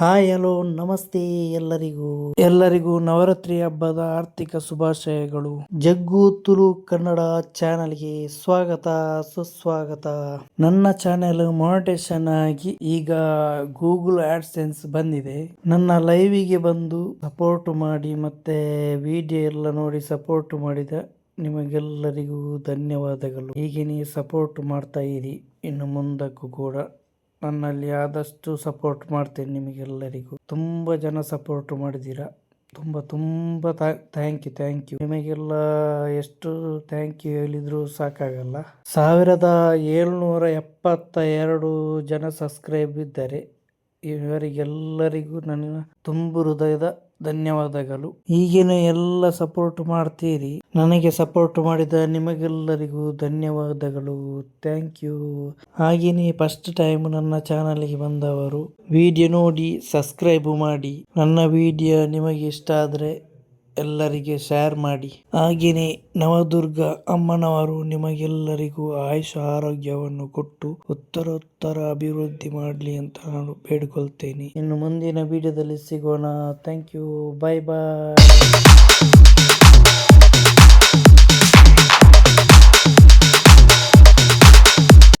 Hi, hello, ನಮಸ್ತೆ ಎಲ್ಲರಿಗೂ. ಎಲ್ಲರಿಗೂ ನವರಾತ್ರಿ ಹಬ್ಬದ ಆರ್ಥಿಕ ಶುಭಾಶಯಗಳು. ಜಗ್ಗು ತುಳು ಕನ್ನಡ ಚಾನೆಲ್ಗೆ ಸ್ವಾಗತ, ಸುಸ್ವಾಗತ. ನನ್ನ ಚಾನೆಲ್ ಮಾನಿಟೇಷನ್ ಆಗಿ ಈಗ ಗೂಗಲ್ ಆಡ್ಸೆನ್ಸ್ ಬಂದಿದೆ. ನನ್ನ ಲೈವಿಗೆ ಬಂದು ಸಪೋರ್ಟ್ ಮಾಡಿ ಮತ್ತೆ ವಿಡಿಯೋ ಎಲ್ಲ ನೋಡಿ ಸಪೋರ್ಟ್ ಮಾಡಿದ ನಿಮಗೆಲ್ಲರಿಗೂ ಧನ್ಯವಾದಗಳು. ಹೀಗೆ ನೀವು ಸಪೋರ್ಟ್ ಮಾಡ್ತಾ ಇರಿ. ಇನ್ನು ಮುಂದಕ್ಕೂ ಕೂಡ ನನ್ನಲ್ಲಿ ಆದಷ್ಟು ಸಪೋರ್ಟ್ ಮಾಡ್ತೇನೆ ನಿಮಗೆಲ್ಲರಿಗೂ. ತುಂಬ ಜನ ಸಪೋರ್ಟ್ ಮಾಡಿದ್ದೀರಾ ತುಂಬ ತುಂಬ ಥ್ಯಾಂಕ್ ಯು ಥ್ಯಾಂಕ್ ಯು ನಿಮಗೆಲ್ಲ ಎಷ್ಟು ಥ್ಯಾಂಕ್ ಯು ಹೇಳಿದರೂ ಸಾಕಾಗಲ್ಲ. ಸಾವಿರದ ಏಳ್ನೂರ ಎಪ್ಪತ್ತ ಎರಡು ಜನ ಸಬ್ಸ್ಕ್ರೈಬ್ ಇದ್ದಾರೆ. ಇವರಿಗೆಲ್ಲರಿಗೂ ನನ್ನ ತುಂಬು ಹೃದಯದ ಧನ್ಯವಾದಗಳು. ಈಗಿನ ಎಲ್ಲ ಸಪೋರ್ಟ್ ಮಾಡ್ತೀರಿ. ನನಗೆ ಸಪೋರ್ಟ್ ಮಾಡಿದ ನಿಮಗೆಲ್ಲರಿಗೂ ಧನ್ಯವಾದಗಳು. ಥ್ಯಾಂಕ್ ಯು ಹಾಗೆಯೇ ಫಸ್ಟ್ ಟೈಮ್ ನನ್ನ ಚಾನಲ್ಗೆ ಬಂದವರು ವಿಡಿಯೋ ನೋಡಿ ಸಬ್ಸ್ಕ್ರೈಬ್ ಮಾಡಿ. ನನ್ನ ವಿಡಿಯೋ ನಿಮಗೆ ಇಷ್ಟ ಆದರೆ ಎಲ್ಲರಿಗೆ ಶೇರ್ ಮಾಡಿ. ಹಾಗೆಯೇ ನವದುರ್ಗ ಅಮ್ಮನವರು ನಿಮಗೆಲ್ಲರಿಗೂ ಆಯುಷ ಆರೋಗ್ಯವನ್ನು ಕೊಟ್ಟು ಉತ್ತರೋತ್ತರ ಅಭಿವೃದ್ಧಿ ಮಾಡಲಿ ಅಂತ ನಾನು ಬೇಡಿಕೊಳ್ತೇನೆ. ಇನ್ನು ಮುಂದಿನ ವಿಡಿಯೋದಲ್ಲಿ ಸಿಗೋಣ. Thank you bye bye